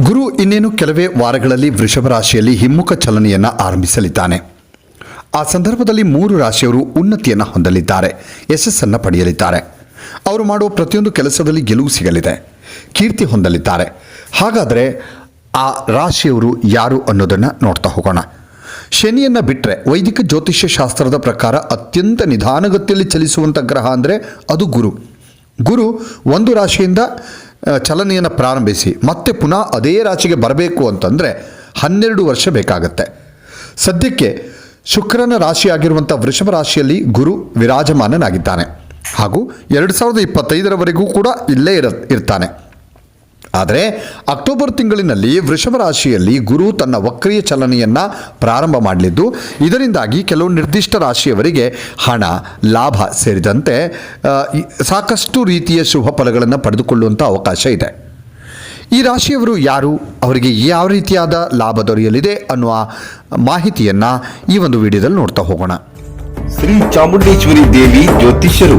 ಗುರು ಇನ್ನೇನು ಕೆಲವೇ ವಾರಗಳಲ್ಲಿ ವೃಷಭ ರಾಶಿಯಲ್ಲಿ ಹಿಮ್ಮುಖ ಚಲನೆಯನ್ನು ಆರಂಭಿಸಲಿದ್ದಾನೆ. ಆ ಸಂದರ್ಭದಲ್ಲಿ ಮೂರು ರಾಶಿಯವರು ಉನ್ನತಿಯನ್ನು ಹೊಂದಲಿದ್ದಾರೆ, ಯಶಸ್ಸನ್ನು ಪಡೆಯಲಿದ್ದಾರೆ. ಅವರು ಮಾಡುವ ಪ್ರತಿಯೊಂದು ಕೆಲಸದಲ್ಲಿ ಗೆಲುವು ಸಿಗಲಿದೆ, ಕೀರ್ತಿ ಹೊಂದಲಿದ್ದಾರೆ. ಹಾಗಾದರೆ ಆ ರಾಶಿಯವರು ಯಾರು ಅನ್ನೋದನ್ನು ನೋಡ್ತಾ ಹೋಗೋಣ. ಶನಿಯನ್ನು ಬಿಟ್ಟರೆ ವೈದಿಕ ಜ್ಯೋತಿಷ್ಯ ಶಾಸ್ತ್ರದ ಪ್ರಕಾರ ಅತ್ಯಂತ ನಿಧಾನಗತಿಯಲ್ಲಿ ಚಲಿಸುವಂಥ ಗ್ರಹ ಅಂದರೆ ಅದು ಗುರು. ಗುರು ಒಂದು ರಾಶಿಯಿಂದ ಚಲನೆಯನ್ನು ಪ್ರಾರಂಭಿಸಿ, ಮತ್ತೆ ಪುನಃ ಅದೇ ರಾಶಿಗೆ ಬರಬೇಕು ಅಂತಂದರೆ ಹನ್ನೆರಡು ವರ್ಷ ಬೇಕಾಗತ್ತೆ. ಸದ್ಯಕ್ಕೆ ಶುಕ್ರನ ರಾಶಿಯಾಗಿರುವಂಥ ವೃಷಭ ರಾಶಿಯಲ್ಲಿ ಗುರು ವಿರಾಜಮಾನನಾಗಿದ್ದಾನೆ. ಹಾಗೂ ಎರಡು ಸಾವಿರದ ಇಪ್ಪತ್ತೈದರವರೆಗೂ ಕೂಡ ಇಲ್ಲೇ ಇರ, ಇರ್ತಾನೆ. ಆದರೆ ಅಕ್ಟೋಬರ್ ತಿಂಗಳಿನಲ್ಲಿ ವೃಷಭ ರಾಶಿಯಲ್ಲಿ ಗುರು ತನ್ನ ವಕ್ರಿಯ ಚಲನೆಯನ್ನು ಪ್ರಾರಂಭ ಮಾಡಲಿದ್ದು, ಇದರಿಂದಾಗಿ ಕೆಲವು ನಿರ್ದಿಷ್ಟ ರಾಶಿಯವರಿಗೆ ಹಣ, ಲಾಭ ಸೇರಿದಂತೆ ಸಾಕಷ್ಟು ರೀತಿಯ ಶುಭ ಫಲಗಳನ್ನು ಪಡೆದುಕೊಳ್ಳುವಂಥ ಅವಕಾಶ ಇದೆ. ಈ ರಾಶಿಯವರು ಯಾರು? ಅವರಿಗೆ ಯಾವ ರೀತಿಯಾದ ಲಾಭ ದೊರೆಯಲಿದೆ ಅನ್ನುವ ಮಾಹಿತಿಯನ್ನು ಈ ಒಂದು ವಿಡಿಯೋದಲ್ಲಿ ನೋಡ್ತಾ ಹೋಗೋಣ. ಶ್ರೀ ಚಾಮುಂಡೇಶ್ವರಿ ದೇವಿ ಜ್ಯೋತಿಷ್ಯರು.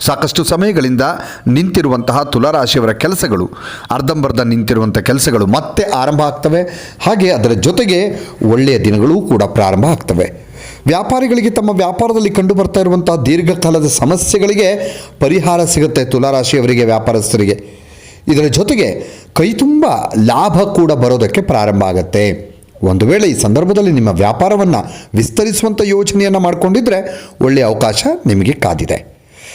ಸಾಕಷ್ಟು ಸಮಯಗಳಿಂದ ನಿಂತಿರುವಂತಹ ತುಲಾರಾಶಿಯವರ ಕೆಲಸಗಳು, ಅರ್ಧಂಬರ್ಧ ನಿಂತಿರುವಂಥ ಕೆಲಸಗಳು ಮತ್ತೆ ಆರಂಭ ಆಗ್ತವೆ. ಹಾಗೆ ಅದರ ಜೊತೆಗೆ ಒಳ್ಳೆಯ ದಿನಗಳೂ ಕೂಡ ಪ್ರಾರಂಭ ಆಗ್ತವೆ. ವ್ಯಾಪಾರಿಗಳಿಗೆ ತಮ್ಮ ವ್ಯಾಪಾರದಲ್ಲಿ ಕಂಡು ಬರ್ತಾ ಇರುವಂಥ ದೀರ್ಘಕಾಲದ ಸಮಸ್ಯೆಗಳಿಗೆ ಪರಿಹಾರ ಸಿಗುತ್ತೆ ತುಲಾರಾಶಿಯವರಿಗೆ, ವ್ಯಾಪಾರಸ್ಥರಿಗೆ. ಇದರ ಜೊತೆಗೆ ಕೈ ತುಂಬ ಲಾಭ ಕೂಡ ಬರೋದಕ್ಕೆ ಪ್ರಾರಂಭ ಆಗುತ್ತೆ. ಒಂದು ವೇಳೆ ಈ ಸಂದರ್ಭದಲ್ಲಿ ನಿಮ್ಮ ವ್ಯಾಪಾರವನ್ನು ವಿಸ್ತರಿಸುವಂಥ ಯೋಚನೆಯನ್ನು ಮಾಡಿಕೊಂಡಿದ್ರೆ ಒಳ್ಳೆಯ ಅವಕಾಶ ನಿಮಗೆ ಕಾದಿದೆ.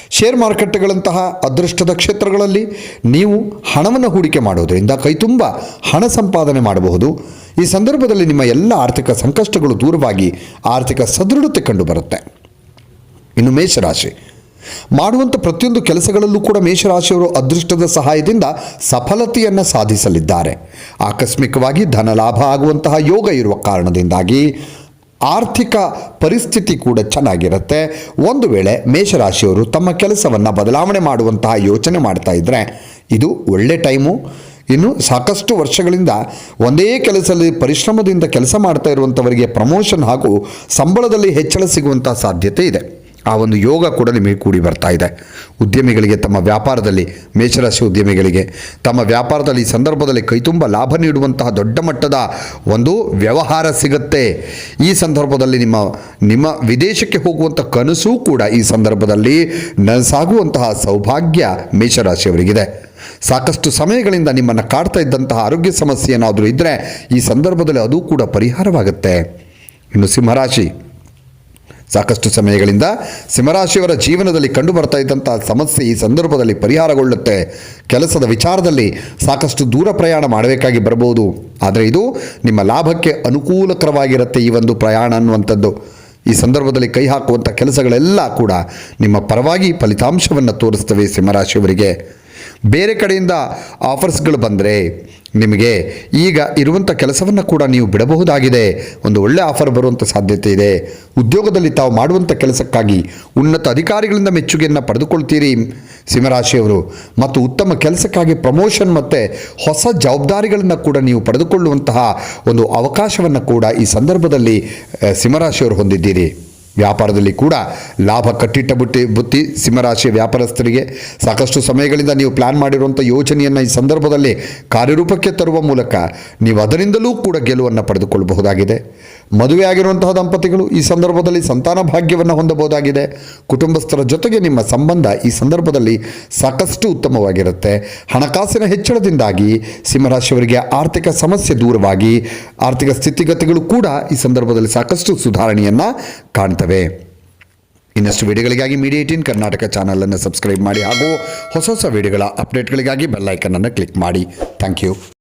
ಶೇರ್ ಮಾರುಕಟ್ಟೆಗಳಂತಹ ಅದೃಷ್ಟದ ಕ್ಷೇತ್ರಗಳಲ್ಲಿ ನೀವು ಹಣವನ್ನು ಹೂಡಿಕೆ ಮಾಡೋದರಿಂದ ಕೈತುಂಬ ಹಣ ಸಂಪಾದನೆ ಮಾಡಬಹುದು. ಈ ಸಂದರ್ಭದಲ್ಲಿ ನಿಮ್ಮ ಎಲ್ಲ ಆರ್ಥಿಕ ಸಂಕಷ್ಟಗಳು ದೂರವಾಗಿ ಆರ್ಥಿಕ ಸದೃಢತೆ ಕಂಡುಬರುತ್ತೆ. ಇನ್ನು ಮೇಷರಾಶಿ. ಮಾಡುವಂಥ ಪ್ರತಿಯೊಂದು ಕೆಲಸಗಳಲ್ಲೂ ಕೂಡ ಮೇಷರಾಶಿಯವರು ಅದೃಷ್ಟದ ಸಹಾಯದಿಂದ ಸಫಲತೆಯನ್ನು ಸಾಧಿಸಲಿದ್ದಾರೆ. ಆಕಸ್ಮಿಕವಾಗಿ ಧನ ಲಾಭ ಆಗುವಂತಹ ಯೋಗ ಇರುವ ಕಾರಣದಿಂದಾಗಿ ಆರ್ಥಿಕ ಪರಿಸ್ಥಿತಿ ಕೂಡ ಚೆನ್ನಾಗಿರುತ್ತೆ. ಒಂದು ವೇಳೆ ಮೇಷರಾಶಿಯವರು ತಮ್ಮ ಕೆಲಸವನ್ನು ಬದಲಾವಣೆ ಮಾಡುವಂತಹ ಯೋಚನೆ ಮಾಡ್ತಾ ಇದ್ದರೆ ಇದು ಒಳ್ಳೆ ಟೈಮು. ಇನ್ನು ಸಾಕಷ್ಟು ವರ್ಷಗಳಿಂದ ಒಂದೇ ಕೆಲಸದಲ್ಲಿ ಪರಿಶ್ರಮದಿಂದ ಕೆಲಸ ಮಾಡ್ತಾ ಇರುವಂಥವರಿಗೆ ಪ್ರಮೋಷನ್ ಹಾಗೂ ಸಂಬಳದಲ್ಲಿ ಹೆಚ್ಚಳ ಸಿಗುವಂಥ ಸಾಧ್ಯತೆ ಇದೆ. ಆ ಒಂದು ಯೋಗ ಕೂಡ ನಿಮಗೆ ಕೂಡಿ ಬರ್ತಾ ಇದೆ. ಉದ್ಯಮಿಗಳಿಗೆ ತಮ್ಮ ವ್ಯಾಪಾರದಲ್ಲಿ, ಮೇಷರಾಶಿ ಉದ್ಯಮಿಗಳಿಗೆ ತಮ್ಮ ವ್ಯಾಪಾರದಲ್ಲಿ ಈ ಸಂದರ್ಭದಲ್ಲಿ ಕೈತುಂಬ ಲಾಭ ನೀಡುವಂತಹ ದೊಡ್ಡ ಮಟ್ಟದ ಒಂದು ವ್ಯವಹಾರ ಸಿಗುತ್ತೆ. ಈ ಸಂದರ್ಭದಲ್ಲಿ ನಿಮ್ಮ ನಿಮ್ಮ ವಿದೇಶಕ್ಕೆ ಹೋಗುವಂಥ ಕನಸು ಕೂಡ ಈ ಸಂದರ್ಭದಲ್ಲಿ ನನಸಾಗುವಂತಹ ಸೌಭಾಗ್ಯ ಮೇಷರಾಶಿಯವರಿಗಿದೆ. ಸಾಕಷ್ಟು ಸಮಯಗಳಿಂದ ನಿಮ್ಮನ್ನು ಕಾಡ್ತಾ ಇದ್ದಂತಹ ಆರೋಗ್ಯ ಸಮಸ್ಯೆ ಏನಾದರೂ ಇದ್ದರೆ ಈ ಸಂದರ್ಭದಲ್ಲಿ ಅದು ಕೂಡ ಪರಿಹಾರವಾಗುತ್ತೆ. ಇನ್ನು ಸಿಂಹರಾಶಿ ಸಾಕಷ್ಟು ಸಮಯಗಳಿಂದ ಸಿಂಹರಾಶಿಯವರ ಜೀವನದಲ್ಲಿ ಕಂಡು ಬರ್ತಾ ಇದ್ದಂಥ ಸಮಸ್ಯೆ ಈ ಸಂದರ್ಭದಲ್ಲಿ ಪರಿಹಾರಗೊಳ್ಳುತ್ತೆ. ಕೆಲಸದ ವಿಚಾರದಲ್ಲಿ ಸಾಕಷ್ಟು ದೂರ ಪ್ರಯಾಣ ಮಾಡಬೇಕಾಗಿ ಬರಬಹುದು. ಆದರೆ ಇದು ನಿಮ್ಮ ಲಾಭಕ್ಕೆ ಅನುಕೂಲಕರವಾಗಿರುತ್ತೆ ಈ ಒಂದು ಪ್ರಯಾಣ ಅನ್ನುವಂಥದ್ದು. ಈ ಸಂದರ್ಭದಲ್ಲಿ ಕೈ ಹಾಕುವಂಥ ಕೆಲಸಗಳೆಲ್ಲ ಕೂಡ ನಿಮ್ಮ ಪರವಾಗಿ ಫಲಿತಾಂಶವನ್ನು ತೋರಿಸ್ತವೆ ಸಿಂಹರಾಶಿಯವರಿಗೆ. ಬೇರೆ ಕಡೆಯಿಂದ ಆಫರ್ಸ್ಗಳು ಬಂದರೆ ನಿಮಗೆ ಈಗ ಇರುವಂಥ ಕೆಲಸವನ್ನು ಕೂಡ ನೀವು ಬಿಡಬಹುದಾಗಿದೆ. ಒಂದು ಒಳ್ಳೆ ಆಫರ್ ಬರುವಂಥ ಸಾಧ್ಯತೆ ಇದೆ. ಉದ್ಯೋಗದಲ್ಲಿ ತಾವು ಮಾಡುವಂಥ ಕೆಲಸಕ್ಕಾಗಿ ಉನ್ನತ ಅಧಿಕಾರಿಗಳಿಂದ ಮೆಚ್ಚುಗೆಯನ್ನು ಪಡೆದುಕೊಳ್ತೀರಿ ಸಿಂಹರಾಶಿಯವರು. ಮತ್ತು ಉತ್ತಮ ಕೆಲಸಕ್ಕಾಗಿ ಪ್ರಮೋಷನ್ ಮತ್ತು ಹೊಸ ಜವಾಬ್ದಾರಿಗಳನ್ನು ಕೂಡ ನೀವು ಪಡೆದುಕೊಳ್ಳುವಂತಹ ಒಂದು ಅವಕಾಶವನ್ನು ಕೂಡ ಈ ಸಂದರ್ಭದಲ್ಲಿ ಸಿಂಹರಾಶಿಯವರು ಹೊಂದಿದ್ದೀರಿ. ವ್ಯಾಪಾರದಲ್ಲಿ ಕೂಡ ಲಾಭ ಕಟ್ಟಿಟ್ಟ ಬುಟ್ಟಿ ಬುತ್ತಿ ಸಿಂಹರಾಶಿಯ ವ್ಯಾಪಾರಸ್ಥರಿಗೆ ಸಾಕಷ್ಟು ಸಮಯಗಳಿಂದ ನೀವು ಪ್ಲಾನ್ ಮಾಡಿರುವಂಥ ಯೋಜನೆಯನ್ನು ಈ ಸಂದರ್ಭದಲ್ಲಿ ಕಾರ್ಯರೂಪಕ್ಕೆ ತರುವ ಮೂಲಕ ನೀವು ಅದರಿಂದಲೂ ಕೂಡ ಗೆಲುವನ್ನು ಪಡೆದುಕೊಳ್ಳಬಹುದಾಗಿದೆ. ಮದುವೆ ಆಗಿರುವಂತಹ ದಂಪತಿಗಳು ಈ ಸಂದರ್ಭದಲ್ಲಿ ಸಂತಾನ ಭಾಗ್ಯವನ್ನು ಹೊಂದಬಹುದಾಗಿದೆ. ಕುಟುಂಬಸ್ಥರ ಜೊತೆಗೆ ನಿಮ್ಮ ಸಂಬಂಧ ಈ ಸಂದರ್ಭದಲ್ಲಿ ಸಾಕಷ್ಟು ಉತ್ತಮವಾಗಿರುತ್ತೆ. ಹಣಕಾಸಿನ ಹೆಚ್ಚಳದಿಂದಾಗಿ ಸಿಂಹರಾಶಿಯವರಿಗೆ ಆರ್ಥಿಕ ಸಮಸ್ಯೆ ದೂರವಾಗಿ ಆರ್ಥಿಕ ಸ್ಥಿತಿಗತಿಗಳು ಕೂಡ ಈ ಸಂದರ್ಭದಲ್ಲಿ ಸಾಕಷ್ಟು ಸುಧಾರಣೆಯನ್ನು ಕಾಣ್ತವೆ. ಇನ್ನಷ್ಟು ವಿಡಿಯೋಗಳಿಗಾಗಿ ಮೀಡಿಯಾ ಏಟೀನ್ ಕರ್ನಾಟಕ ಚಾನಲನ್ನು ಸಬ್ಸ್ಕ್ರೈಬ್ ಮಾಡಿ ಹಾಗೂ ಹೊಸ ಹೊಸ ವಿಡಿಯೋಗಳ ಅಪ್ಡೇಟ್ಗಳಿಗಾಗಿ ಬೆಲ್ಲೈಕನನ್ನು ಕ್ಲಿಕ್ ಮಾಡಿ. Thank you